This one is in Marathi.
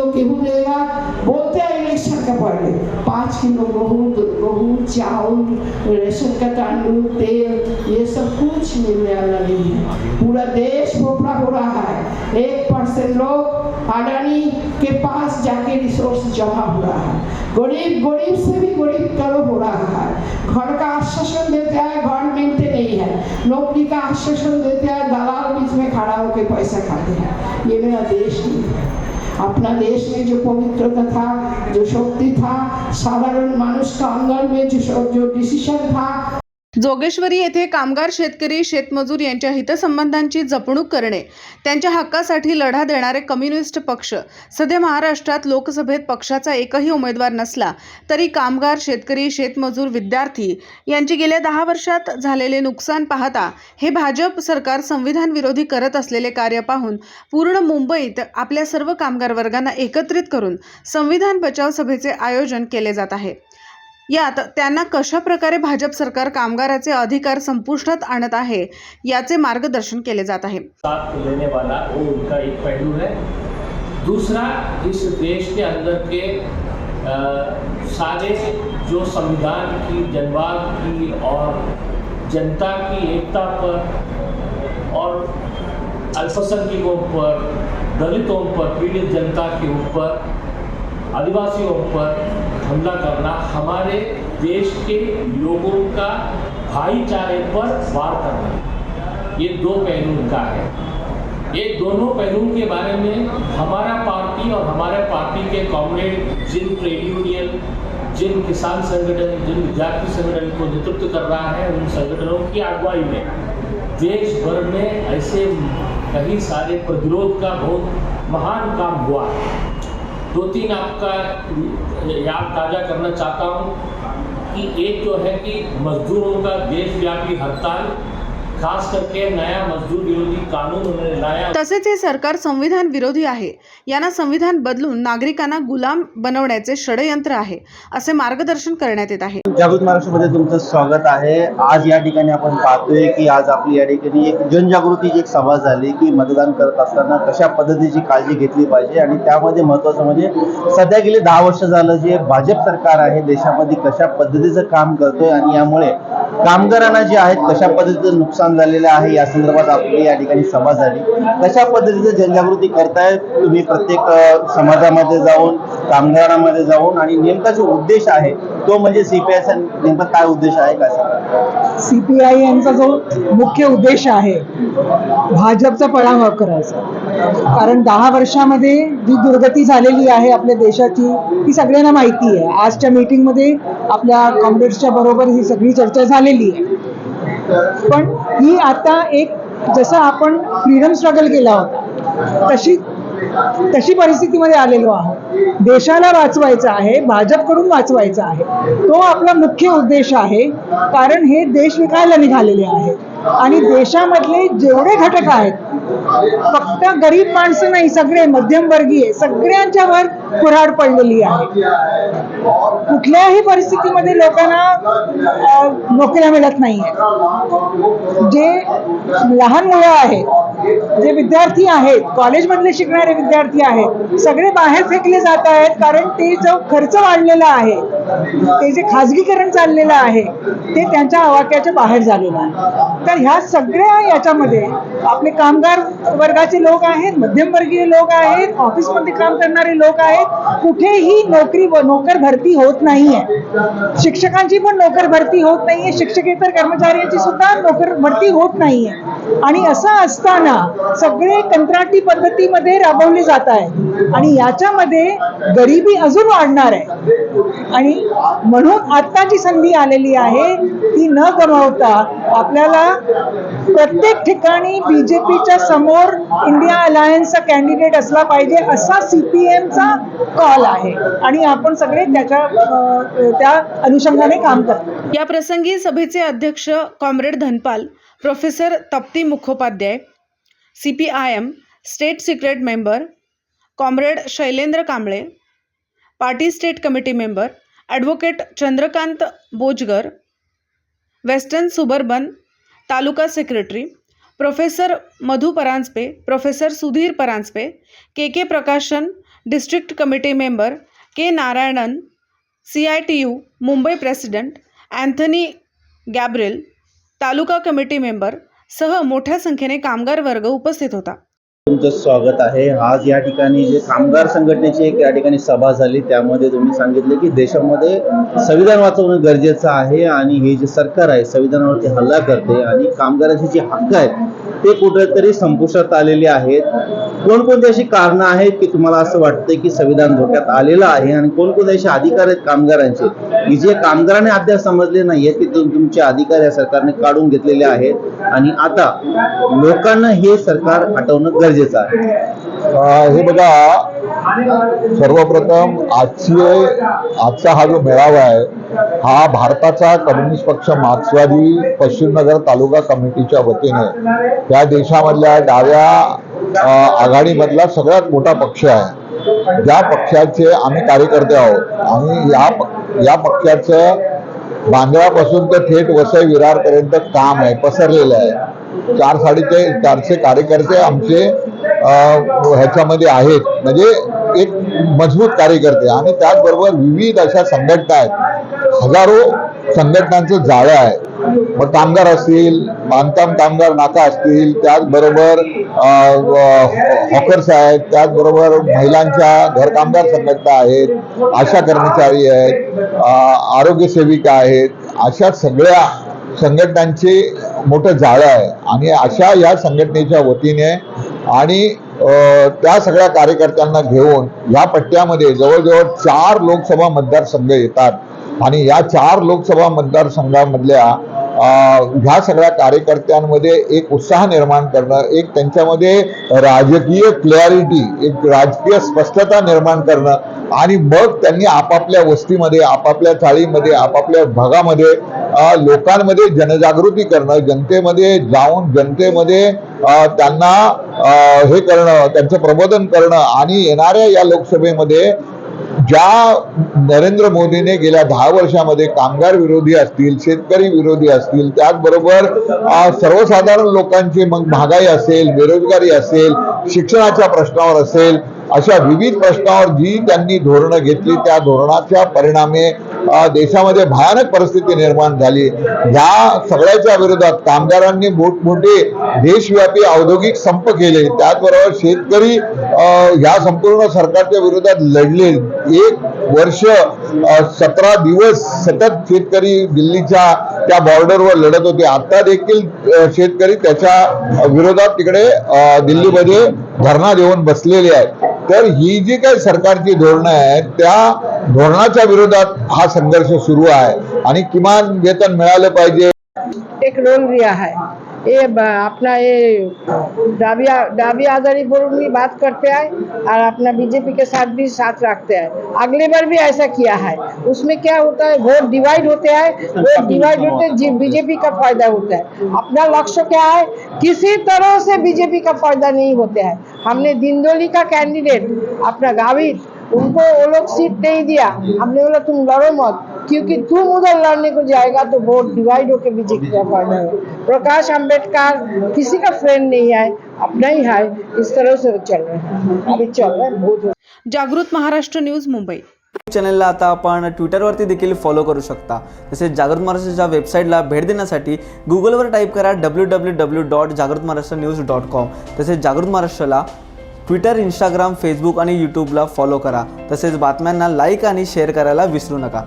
किलो गेहूँ देगा बोलते हैं इलेक्शन का पहले पाँच किलो गेहूँ गेहूँ चावल रेशन का तांदूल तेल ये सब कुछ मिलने वाला नहीं है पूरा देश पोपड़ा हो रहा है एक परसेंट लोग अडानी के पास जाके रिसोर्स जमा हो रहा है गरीब गरीब से भी गरीब करो हो रहा है घर का आश्वासन देते हैं घर मिलते नहीं है नौकरी का आश्वासन देते हैं दलाल बीच में खड़ा होकर पैसा खाते हैं ये मेरा देश नहीं है अपना देश में जो पवित्रता था जो शक्ति था साधारण मानुष का अंदर में जो जो डिसीजन था जोगेश्वरी येथे कामगार शेतकरी शेतमजूर यांच्या हितसंबंधांची जपणूक करणे त्यांच्या हक्कासाठी लढा देणारे कम्युनिस्ट पक्ष सध्या महाराष्ट्रात लोकसभेत पक्षाचा एकही उमेदवार नसला तरी कामगार शेतकरी शेतमजूर विद्यार्थी यांची गेल्या दहा वर्षात झालेले नुकसान पाहता हे भाजप सरकार संविधान विरोधी करत असलेले कार्य पाहून पूर्ण मुंबईत आपल्या सर्व कामगार वर्गांना एकत्रित करून संविधान बचाव सभेचे आयोजन केले जात आहे. यात त्यांना कशा प्रकारे भाजप सरकार कामगाराचे अधिकार संपुष्टात आणत आहे याचे मार्गदर्शन केले जात आहे. वाला एक दूसरा इस देश के अंदर के सारे जो संविधान की जनवाद की और जनता की एकता पर और अल्पसंख्यकों पर दलितों पर पीड़ित जनता के ऊपर आदिवासियों पर हमला करना हमारे देश के लोगों का भाईचारे पर वार करना। ये दो पहलू का है। ये दोनों पहलुओं के बारे में हमारा पार्टी और हमारे पार्टी के कॉमरेड जिन ट्रेड यूनियन, जिन किसान संगठन, जिन विद्यार्थी संगठन को नेतृत्व कर रहा है, उन संगठनों की अगुवाई में देश भर में ऐसे कई सारे प्रतिरोध का बहुत महान काम हुआ है। दो तीन आपका याद ताज़ा करना चाहता हूँ कि एक जो है कि मजदूरों का देशव्यापी हड़ताल खास करके नया मजदूर विरोधी कानून उन्होंने लाया। तसेच हे सरकार संविधान विरोधी आहे. यांना संविधान बदलून नागरिकांना गुलाम बनवण्याचे षडयंत्र आहे असे मार्गदर्शन करण्यात येत आहे. जागृत महाराष्ट्रामध्ये तुमचं स्वागत आहे. आज या ठिकाणी आपण पाहतोय की आज आपली या ठिकाणी एक जनजागृतीची एक सभा झाली की मतदान करत असताना कशा पद्धतीची काळजी घेतली पाहिजे आणि त्यामध्ये महत्वाचं म्हणजे सध्या गेले दहा वर्ष झालं जे भाजप सरकार आहे देशामध्ये कशा पद्धतीचं काम करतोय आणि यामुळे कामगारांना जे आहेत कशा पद्धतीचं नुकसान झालेलं आहे. या संदर्भात आपली या ठिकाणी सभा झाली. कशा पद्धतीचं जनजागृती करताय तुम्ही प्रत्येक समाजामध्ये जाऊन कामगारांमध्ये जाऊन आणि नेमका जो उद्देश आहे तो म्हणजे सीपीआयचा नेमका काय उद्देश आहे का? सांगा सी यांचा जो मुख्य उद्देश आहे भाजपचा पराभव करायचा. कारण दहा वर्षामध्ये जी दुर्गती झालेली आहे आपल्या देशाची ती सगळ्यांना माहिती आहे. आजच्या मीटिंगमध्ये आपल्या काँग्रेसच्या बरोबर ही सगळी चर्चा झालेली आहे. पण ही आता एक जसं आपण फ्रीडम स्ट्रगल केला होता तशी तशी परिस्थितीमध्ये आलेलो आहोत. देशाला वाचवायचं आहे भाजपकडून वाचवायचं आहे. तो आपला मुख्य उद्देश आहे कारण हे देश विकायला निघालेले आहे. आणि देशामधले जेवढे घटक आहेत फक्त गरीब माणसं नाही सगळे मध्यमवर्गीय सगळ्यांच्यावर कुऱ्हाड पडलेली आहे. कुठल्याही परिस्थितीमध्ये लोकांना नोकऱ्या मिळत नाहीये. जे लहान मुलं आहेत जे विद्यार्थी आहेत कॉलेजमधले शिकणारे विद्यार्थी आहेत सगळे बाहेर फेकले जात आहेत कारण ते जो खर्च वाढलेला आहे ते जे खाजगीकरण चाललेलं आहे ते त्यांच्या आवाक्याच्या बाहेर झालेलं आहे. तर ह्या सगळ्या याच्यामध्ये आपले कामगार वर्गाचे लोक आहेत मध्यमवर्गीय लोक आहेत ऑफिसमध्ये काम करणारे लोक आहेत. कुठेही नोकरी नोकर भरती होत नाहीये. शिक्षकांची पण नोकर भरती होत नाहीये. शिक्षकेतर कर्मचाऱ्यांची सुद्धा नोकर भरती होत नाहीये. आणि असं असताना सगळे कंत्राटी पद्धतीमध्ये राबवले जात आहे. आणि याच्यामध्ये गरिबी अजून वाढणार आहे. आणि म्हणून आता जी संधी आलेली आहे. ती न गमावता आपल्याला प्रत्येक ठिकाणी बीजेपीच्या समोर इंडिया अलायन्सचा कॅन्डिडेट असला पाहिजे असा सीपीएमचा कॉल आहे. आणि आपण सगळे त्याच्या त्या अनुषंगाने काम करतो. या प्रसंगी सभेचे अध्यक्ष comrade Dhanpal professor Tapti Mukhopadhyay C P I M state secret member comrade Shailendra Kamble party state committee member advocate Chandrakant Bojgar western suburban taluka secretary professor Madhu Paranjpe professor Sudhir Paranjpe K K Prakashan district committee member K Narayanan C I T U Mumbai president Anthony Gabriel taluka committee member सह मोठ्या संख्येने कामगार वर्ग उपस्थित होता. तुमचं स्वागत आहे. आज या ठिकाणी जे कामगार संघटनेची एक या ठिकाणी सभा झाली. त्यामध्ये तुम्ही सांगितले की देशामध्ये संविधान वाचवणं गरजेचं आहे आणि हे जे सरकार आहे संविधानावरती हल्ला करते आणि कामगारांचे जे हक्क आहेत ते कुठेतरी संपुष्टात आलेले आहेत. कोणकोणती अशी कारणं आहेत की तुम्हाला असं वाटतं की संविधान धोक्यात आलेलं आहे आणि कोणकोणते असे अधिकार आहेत कामगारांचे? की जे कामगारांनी अद्याप समजले नाहीये की तुमचे अधिकार या सरकारने काढून घेतलेले आहेत. आणि आता लोकांना हे सरकार हटवणं गरजेचं आहे. हे बघा सर्वप्रथम आजची आजचा हा जो मेळावा आहे हा भारताचा कम्युनिस्ट पक्ष मार्क्सवादी पश्चिम नगर तालुका कमिटीच्या वतीने त्या देशामधल्या डाव्या आघाडीमधला सगळ्यात मोठा पक्ष आहे. ज्या पक्षाचे आम्ही कार्यकर्ते आहोत आणि या प- या पक्षाचं बांद्रापासून तर थेट वसई विरारपर्यंत काम आहे पसरलेलं आहे. चार साडेचे चारशे कार्यकर्ते आमचे ह्याच्यामध्ये आहेत. म्हणजे एक मजबूत कार्यकर्ते. आणि त्याचबरोबर विविध अशा संघटना आहेत. हजारो संघटनांचं जाळं आहे. मग कामगार असतील बांधकाम कामगार नाका असतील त्याचबरोबर हॉकर्स आहेत त्याचबरोबर महिलांच्या घरकामगार संघटना आहेत आशा कर्मचारी आहेत आरोग्य सेविका आहेत अशा सगळ्या संघटनांचे मोठं जाळं आहे. आणि अशा या संघटनेच्या वतीने आणि त्या सगळ्या कार्यकर्त्यांना घेऊन या पट्ट्यामध्ये जवळजवळ चार लोकसभा मतदारसंघ येतात. आणि या चार लोकसभा मतदारसंघामधल्या ह्या सगळ्या कार्यकर्त्यांमध्ये एक उत्साह निर्माण करणं एक त्यांच्यामध्ये राजकीय क्लॅरिटी एक राजकीय स्पष्टता निर्माण करणं आणि मग त्यांनी आपापल्या वस्तीमध्ये आपापल्या चाळीमध्ये आपापल्या भागामध्ये लोकांमध्ये जनजागृती करणं जनतेमध्ये जाऊन जनतेमध्ये त्यांना हे करणं त्यांचं प्रबोधन करणं आणि येणाऱ्या या लोकसभेमध्ये ज्या नरेंद्र मोदीने गेल्या दहा वर्षामध्ये कामगार विरोधी असतील शेतकरी विरोधी असतील त्याचबरोबर सर्वसाधारण लोकांची मग महागाई असेल बेरोजगारी असेल शिक्षणाच्या प्रश्नावर असेल अशा विविध प्रश्नावर जी त्यांनी धोरणं घेतली त्या धोरणाच्या परिणामे देशामध्ये भयानक परिस्थिती निर्माण झाली. ह्या सगळ्याच्या विरोधात कामगारांनी मोठमोठे देशव्यापी औद्योगिक संप केले. त्याचबरोबर शेतकरी ह्या संपूर्ण सरकारच्या विरोधात लढले. एक वर्ष सतरा दिवस सतत शेतकरी दिल्लीच्या त्या बॉर्डरवर लढत होते. आता देखील शेतकरी त्याच्या विरोधात तिकडे दिल्लीमध्ये धरणा देऊन बसलेले आहेत. तर ही जी काही सरकारची धोरणं आहेत त्या धोरणाच्या विरोधात हा संघर्ष सुरू आहे. आणि किमान वेतन मिळालं पाहिजे. एक रोल लिया है ये अपना ये डाबिया डाबी आजारी बोर्ड में बात करते आए और अपना बीजेपी के साथ भी साथ रखते आए अगले बार भी ऐसा किया है उसमें क्या होता है वोट डिवाइड होते हैं वोट डिवाइड होते हैं बीजेपी का फायदा होता है अपना लक्ष्य क्या है किसी तरह से बीजेपी का फायदा नहीं होते हैं हमने दिंदोली का कैंडिडेट अपना गावित उनको वो लोग सीट नहीं दिया हमने बोला तुम लड़ो मत क्योंकि तुम उधर लड़ने को जाएगा तो वोट डिवाइड होकर बीजेपी का फायदा है। प्रकाश अंबेडकर किसी का फ्रेंड नहीं है अपना ही है। इस तरह से चल रहे हैं। अभी चल रहे हैं बहुत। जागृत महाराष्ट्र न्यूज मुंबई। चॅनलला आता आपण ट्विटरवरती देखील फॉलो करू शकता. तसेच जागृत महाराष्ट्राच्या वेबसाईटला भेट देण्यासाठी गुगलवर टाईप करा डब्ल्यू डब्ल्यू डब्ल्यू डॉट जागृत महाराष्ट्र न्यूज डॉट कॉम तसेच जागृत महाराष्ट्राला ट्विटर इंस्टाग्राम फेसबुक आणि यूट्यूबला फॉलो करा. तसेच बातम्यांना लाईक आणि शेअर करायला विसरू नका.